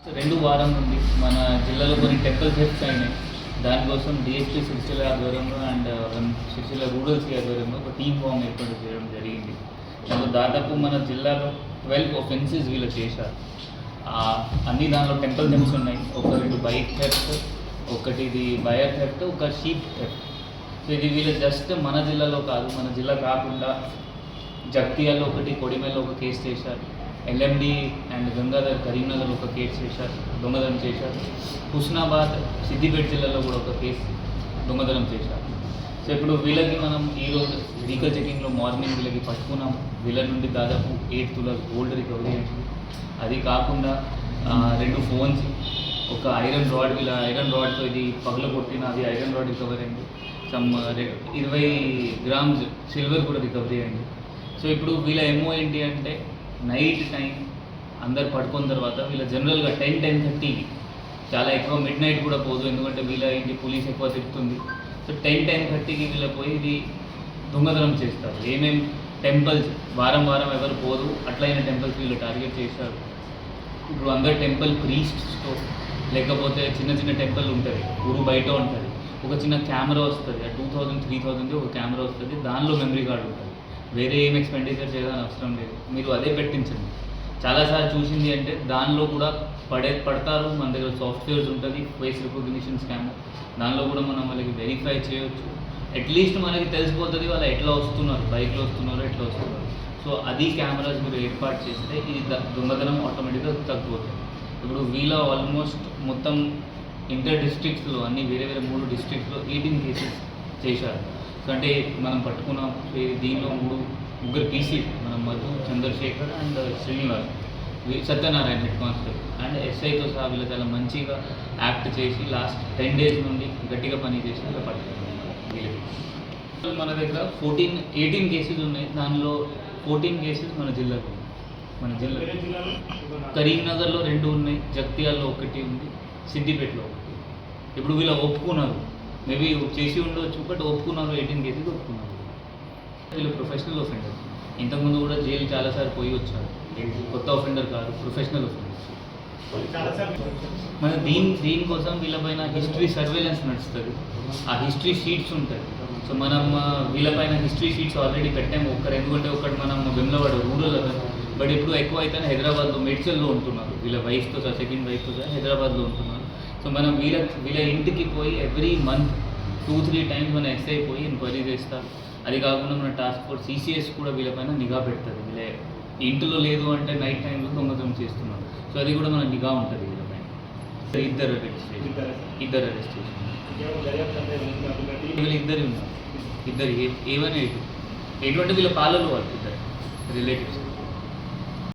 రెండు వారం నుండి మన జిల్లాలో కొన్ని టెంపుల్ హెల్ప్స్ అయినాయి దానికోసం డిఎస్పీ సిరిసిల్ల ఆధ్వర్యంలో and um, Sircilla rural C ఆధ్వర్యంలో ఒక టీమ్ ఫామ్ ఏర్పాటు చేయడం జరిగింది. దాంట్లో దాదాపు మన జిల్లాలో ట్వెల్వ్ ఒఫెన్సెస్ వీళ్ళు చేశారు. అన్ని దానిలో టెంపుల్ థెమ్స్ ఉన్నాయి. ఒక రెండు బైక్ థెఫ్ట్ ఒకటి ఇది బయర్ థెఫ్ట్ ఒక షీప్ థెఫ్ట్ సో ఇది వీళ్ళు జస్ట్ మన జిల్లాలో కాదు మన జిల్లా కాకుండా జగ్తియాలో ఒకటి కొడిమేలో ఒక కేసు చేశారు. ఎల్ఎండి అండ్ గంగాధర్ కరీంనగర్ ఒక కేసు చేశారు దొంగతనం చేశారు. హుస్నాబాద్ సిద్దిపేట జిల్లాలో కూడా ఒక కేసు దొంగతనం చేశారు. సో ఇప్పుడు వీళ్ళకి మనం ఈరోజు వెహికల్ చెకింగ్లో మార్నింగ్ వీళ్ళకి పట్టుకున్నాం వీళ్ళ నుండి దాదాపు ఎయిట్ తులర్ గోల్డ్ రికవరీ అయింది అది కాకుండా రెండు ఫోన్స్ ఒక ఐరన్ రాడ్ వీళ్ళ ఐరన్ రాడ్తో ఇది పగల కొట్టిన అది ఐరన్ రాడ్ రికవరీ అయింది సమ్ ఇరవై గ్రామ్స్ సిల్వర్ కూడా రికవరీ అయింది. సో ఇప్పుడు వీళ్ళ ఎమో ఏంటి అంటే నైట్ టైం అందరు పడుకున్న తర్వాత వీళ్ళ జనరల్గా టెన్ టెన్ థర్టీకి చాలా ఎక్కువ మిడ్ నైట్ కూడా పోదు. ఎందుకంటే వీళ్ళ ఇంటి పోలీస్ ఎక్కువ తిరుగుతుంది. సో టెన్ టెన్ థర్టీకి వీళ్ళ పోయి ఇది దొంగతనం చేస్తారు. ఏమేం టెంపుల్స్ వారం వారం ఎవరు పోదు. అట్లయిన టెంపుల్స్ వీళ్ళు టార్గెట్ చేస్తారు ఇప్పుడు అందరు టెంపుల్ ప్రీస్ట్స్తో లేకపోతే చిన్న చిన్న టెంపుల్ ఉంటుంది. ఊరు బయట ఉంటుంది. ఒక చిన్న కెమెరా వస్తుంది. టూ థౌజండ్ త్రీ థౌజండ్ ఒక కెమెరా వస్తుంది. దానిలో మెమరీ కార్డు ఉంటుంది. వేరే ఏం ఎక్స్పెండిచర్ చేయాలని అవసరం లేదు. మీరు అదే పెట్టించండి. చాలాసార్లు చూసింది అంటే దానిలో కూడా పడే పడతారు. మన దగ్గర సాఫ్ట్వేర్స్ ఉంటుంది. ఫేస్ రికగ్నిషన్ స్కామ్ దానిలో కూడా మనం వాళ్ళకి వెరిఫై చేయొచ్చు. అట్లీస్ట్ మనకి తెలిసిపోతుంది వాళ్ళు ఎట్లా వస్తున్నారు బైక్లో వస్తున్నారు ఎట్లా వస్తున్నారు. సో అది కెమెరాస్ మీరు ఏర్పాటు చేస్తే ఇది ద- దొంగతనం ఆటోమేటిక్గా తగ్గిపోతుంది ఇప్పుడు వీళ్ళ ఆల్మోస్ట్ మొత్తం ఇంటర్ డిస్ట్రిక్ట్స్లో అన్ని వేరే వేరే మూడు డిస్ట్రిక్ట్స్లో ఎయిటీన్ కేసెస్ చేశారు. సో అంటే మనం పట్టుకున్న. దీనిలో మూడు ముగ్గురు పీసీ మనం Madhu Chandrashekar and Srinivas. V- Satyanarayana head constable and ఎస్ఐతో సహా వీళ్ళు చాలా మంచిగా యాక్ట్ చేసి లాస్ట్ టెన్ డేస్ నుండి గట్టిగా పని చేసి ఇలా పట్టుకున్నాం మన దగ్గర ఫోర్టీన్ ఎయిటీన్ కేసెస్ ఉన్నాయి. దానిలో ఫోర్టీన్ కేసెస్ మన జిల్లాకు మన జిల్లా. కరీంనగర్లో రెండు ఉన్నాయి. జగ్త్యాల్లో ఒకటి ఉంది. సిద్దిపేటలో ఒకటి. ఇప్పుడు వీళ్ళు ఒప్పుకున్నారు. మేబీ చేసి ఉండవచ్చు బట్ ఒప్పుకున్నారు ఎయిటీన్ కేసెస్ ఒప్పుకున్నారు. వీళ్ళు ప్రొఫెషనల్ ఒఫెండర్ ఇంతకుముందు కూడా జైలు చాలాసార్లు పోయి వచ్చారు. కొత్త ఒఫెండర్ కాదు ప్రొఫెషనల్ ఒఫెండర్ మన దీని దీనికోసం వీళ్ళపైన హిస్టరీ సర్వేలెన్స్ నడుస్తుంది. ఆ హిస్టరీ షీట్స్ ఉంటాయి. సో మనం వీళ్ళపైన హిస్టరీ షీట్స్ ఆల్రెడీ పెట్టాము. ఒక్కరు ఎందుకంటే ఒకటి మనం వెమ్లవాడ రూరల్ బట్ ఇప్పుడు ఎక్కువ అయితే హైదరాబాద్లో మెడ్చల్లో ఉంటున్నారు. వీళ్ళ వైఫ్తో సార్ సెకండ్ వైఫ్తో హైదరాబాద్లో ఉంటున్నారు. సో మనం వీళ్ళ వీళ్ళ ఇంటికి పోయి every month two three times మన ఎస్ఐ పోయి ఎంక్వైరీ చేస్తారు అది కాకుండా మన టాస్క్ ఫోర్స్ సిసిఎస్ కూడా వీళ్ళపైన నిఘా పెడుతుంది. వీళ్ళ ఇంటిలో లేదు అంటే నైట్ టైంలో దొంగతనం చేస్తున్నారు. సో అది కూడా మన నిఘా ఉంటుంది వీళ్ళపైన సో ఇద్దరు రిజిస్ట్రేషన్ ఇద్దరు. రిజిస్ట్రేషన్ వీళ్ళు ఇద్దరు ఉన్నారు. ఇద్దరు ఏ ఏవన్ ఎటువంటి వీళ్ళ పాలలో వాళ్ళు ఇద్దరు? రిలేటివ్స్